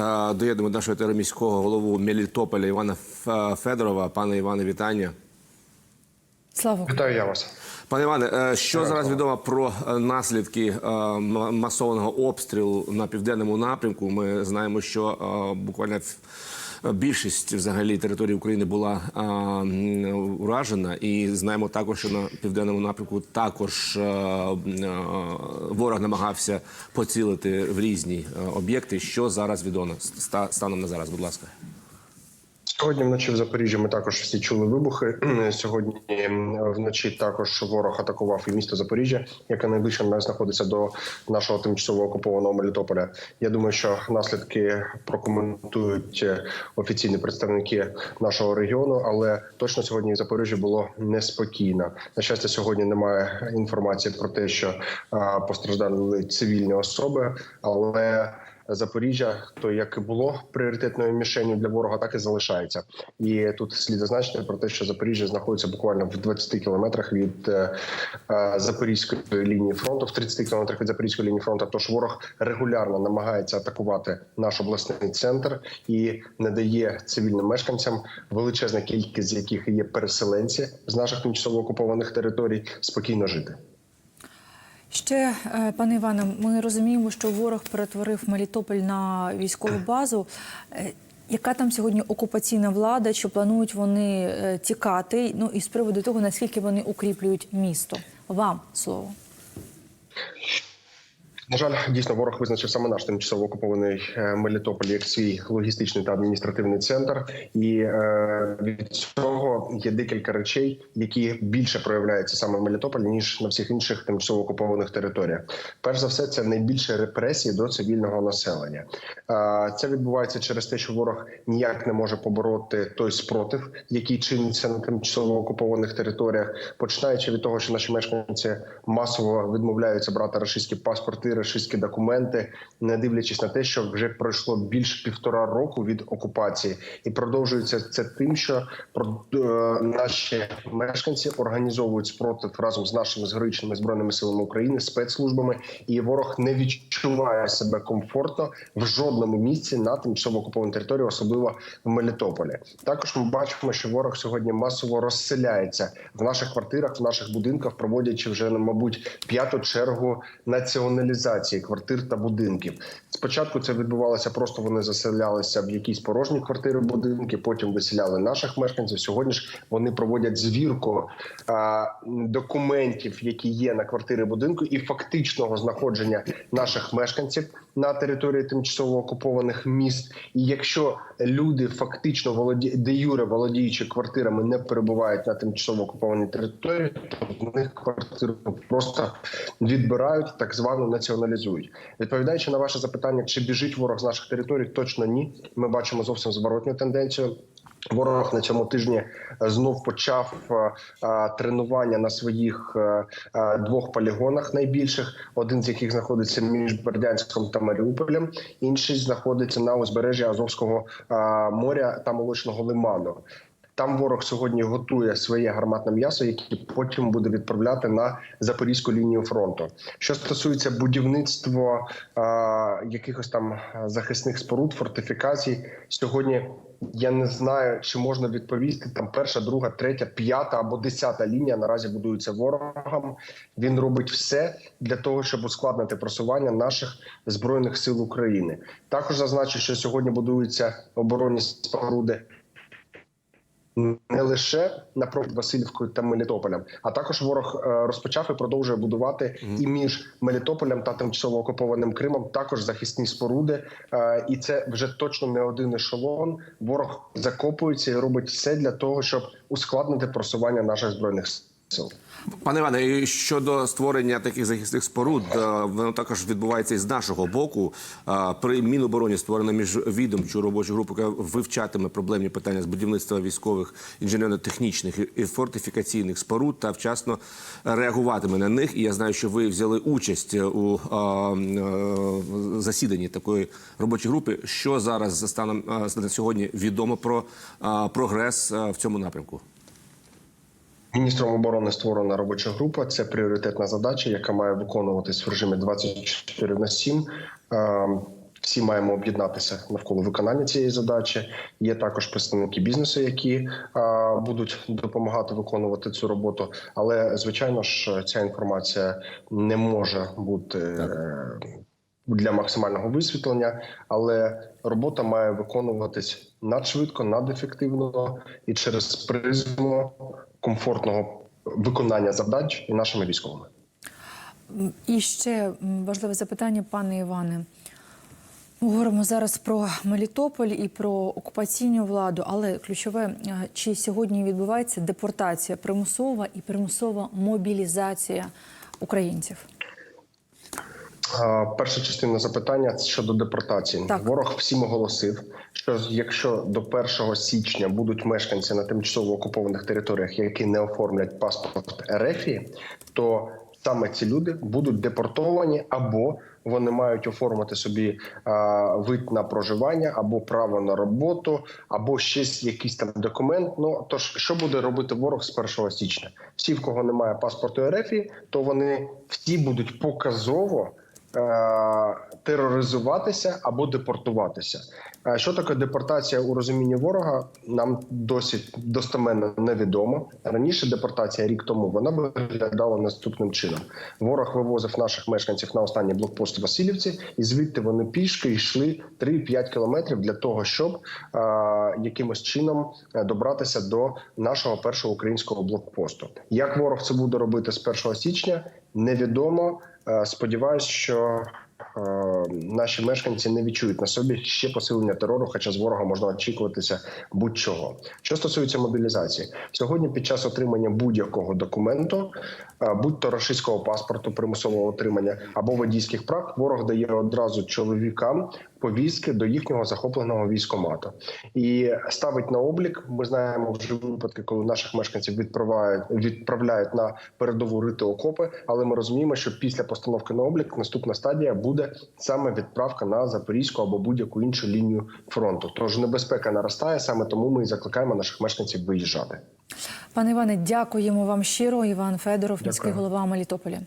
Е, Доєднуємо до нашого міського голову Мелітополя Івана Федорова. Пане Іване, вітання. Слава Вітаю я вас. Пане Іване, що що зараз відомо про е, наслідки е, масованого обстрілу на південному напрямку? Ми знаємо, що е, буквально в- більшість взагалі території України була а, уражена, і знаємо також, що на південному напрямку також а, а, ворог намагався поцілити в різні об'єкти. Що зараз відомо Ста- станом на зараз? Будь ласка. Сьогодні вночі в Запоріжжі ми також всі чули вибухи. Сьогодні вночі також ворог атакував і місто Запоріжжя, яке найближче нас знаходиться до нашого тимчасово окупованого Мелітополя. Я думаю, що наслідки прокоментують е, офіційні представники нашого регіону, але точно сьогодні в Запоріжжі було неспокійно. На щастя, сьогодні немає інформації про те, що постраждали цивільні особи, але Запоріжжя, то як і було пріоритетною мішенью для ворога, так і залишається. І тут слід зазначити про те, що Запоріжжя знаходиться буквально в 20 кілометрах від е, е, запорізької лінії фронту, в 30 кілометрах від запорізької лінії фронту. Тож ворог регулярно намагається атакувати наш обласний центр і не дає цивільним мешканцям, величезна кількість з яких є переселенці з наших тимчасово окупованих територій, спокійно жити. Ще е, пане Іване, ми розуміємо, що ворог перетворив Мелітополь на військову базу. Е, Яка там сьогодні окупаційна влада? Чи планують вони е, тікати? Ну і з приводу того, наскільки вони укріплюють місто? Вам слово. На жаль, дійсно ворог визначив саме наш тимчасово окупований е, Мелітополь як свій логістичний та адміністративний центр. І е, від цього є декілька речей, які більше проявляються саме в Мелітополі ніж на всіх інших тимчасово окупованих територіях. Перш за все, це найбільше репресії до цивільного населення. Е, це відбувається через те, що ворог ніяк не може побороти той спротив, який чиниться на тимчасово окупованих територіях, починаючи від того, що наші мешканці масово відмовляються брати російські паспорти, російські документи, не дивлячись на те, що вже пройшло більш півтора року від окупації, і продовжується це тим, що е, наші мешканці організовують спротив разом з нашими з героїчними збройними силами України, спецслужбами, і ворог не відчуває себе комфортно в жодному місці на тимчасово окупованій території, особливо в Мелітополі. Також ми бачимо, що ворог сьогодні масово розселяється в наших квартирах, в наших будинках, проводячи вже мабуть п'яту чергу націоналізації квартир та будинків. Спочатку це відбувалося просто вони заселялися в якісь порожні квартири, будинки. Потім виселяли наших мешканців. Сьогодні ж вони проводять звірку а, документів, які є на квартири будинку, і фактичного знаходження наших мешканців на території тимчасово окупованих міст. І якщо люди фактично володі... де юре володіючи квартирами, не перебувають на тимчасово окупованій території, то в них квартиру просто відбирають, так звано націоналізують. Відповідаючи на ваше запитання, чи біжить ворог з наших територій, точно ні. Ми бачимо зовсім зворотню тенденцію. Ворог на цьому тижні е, знов почав е, е, тренування на своїх двох полігонах найбільших, один з яких знаходиться між Бердянськом та Маріуполем, інший знаходиться на узбережжі Азовського моря та молочного лиману. Там ворог сьогодні готує своє гарматне м'ясо, яке потім буде відправляти на запорізьку лінію фронту. Що стосується будівництва е, якихось там захисних споруд, фортифікацій, сьогодні я не знаю, чи можна відповісти там перша, друга, третя, п'ята або десята лінія наразі будується ворогом. Він робить все для того, щоб ускладнити просування наших збройних сил України. Також зазначу, що сьогодні будуються оборонні споруди не лише напроти Васильівкою та Мелітополем, а також ворог е, розпочав і продовжує будувати і між Мелітополем та тимчасово окупованим Кримом також захисні споруди. Е, І це вже точно не один ешелон. Ворог закопується і робить все для того, щоб ускладнити просування наших збройних сил. Пане Іване, щодо створення таких захисних споруд, е, воно також відбувається і з нашого боку. Е, При Мінобороні створена міжвідомчу робочу групу, яка вивчатиме проблемні питання з будівництва військових інженерно-технічних і фортифікаційних споруд та вчасно реагуватиме на них. І я знаю, що ви взяли участь у е, засіданні такої робочої групи. Що зараз за станом на сьогодні відомо про прогрес в цьому напрямку? Міністром оборони створена робоча група. Це пріоритетна задача, яка має виконуватись в режимі 24 на 7. Е, всі маємо об'єднатися навколо виконання цієї задачі. Є також представники бізнесу, які а, будуть допомагати виконувати цю роботу. Але звичайно ж, ця інформація не може бути. е, Для максимального висвітлення, але робота має виконуватись надшвидко, надефективно і через призму комфортного виконання завдач і нашими військовими. І ще важливе запитання, пане Іване. Ми говоримо зараз про Мелітополь і про окупаційну владу, але ключове, е, чи сьогодні відбувається депортація примусова і примусова мобілізація українців? Перша частина запитання щодо депортації. Так. Ворог всім оголосив, що якщо до 1 січня будуть мешканці на тимчасово окупованих територіях, які не оформлять паспорт РФ, то саме ці люди будуть депортовані або вони мають оформити собі а, вид на проживання, або право на роботу, або ще якийсь там документ. Ну тож, що буде робити ворог з 1 січня? Всі, в кого немає паспорту РФ, то вони всі будуть показово тероризуватися або депортуватися. Е, Що таке депортація у розумінні ворога? Нам досить достеменно невідомо. Раніше депортація рік тому вона виглядала наступним чином: ворог вивозив наших мешканців на останній блокпост Васильівці, і звідти вони пішки йшли 3-5 кілометрів для того, щоб е, якимось чином е, добратися до нашого першого українського блокпосту. Як ворог це буде робити з 1 січня, невідомо. Е, Сподіваюсь, що е, наші мешканці не відчують на собі ще посилення терору, хоча з ворога можна очікуватися будь-чого. Що стосується мобілізації, сьогодні під час отримання будь-якого документу, е, будь то російського паспорту примусового отримання або водійських прав, ворог дає одразу чоловікам повістки до їхнього захопленого військомату і ставить на облік. Ми знаємо вже випадки, коли наших мешканців відправляють відправляють на передову рити окопи. Але ми розуміємо, що після постановки на облік наступна стадія буде саме відправка на запорізьку або будь-яку іншу лінію фронту. Тож небезпека наростає саме тому ми і закликаємо наших мешканців виїжджати. Пане Іване, дякуємо вам щиро. Іван Федоров, міський голова Мелітополя.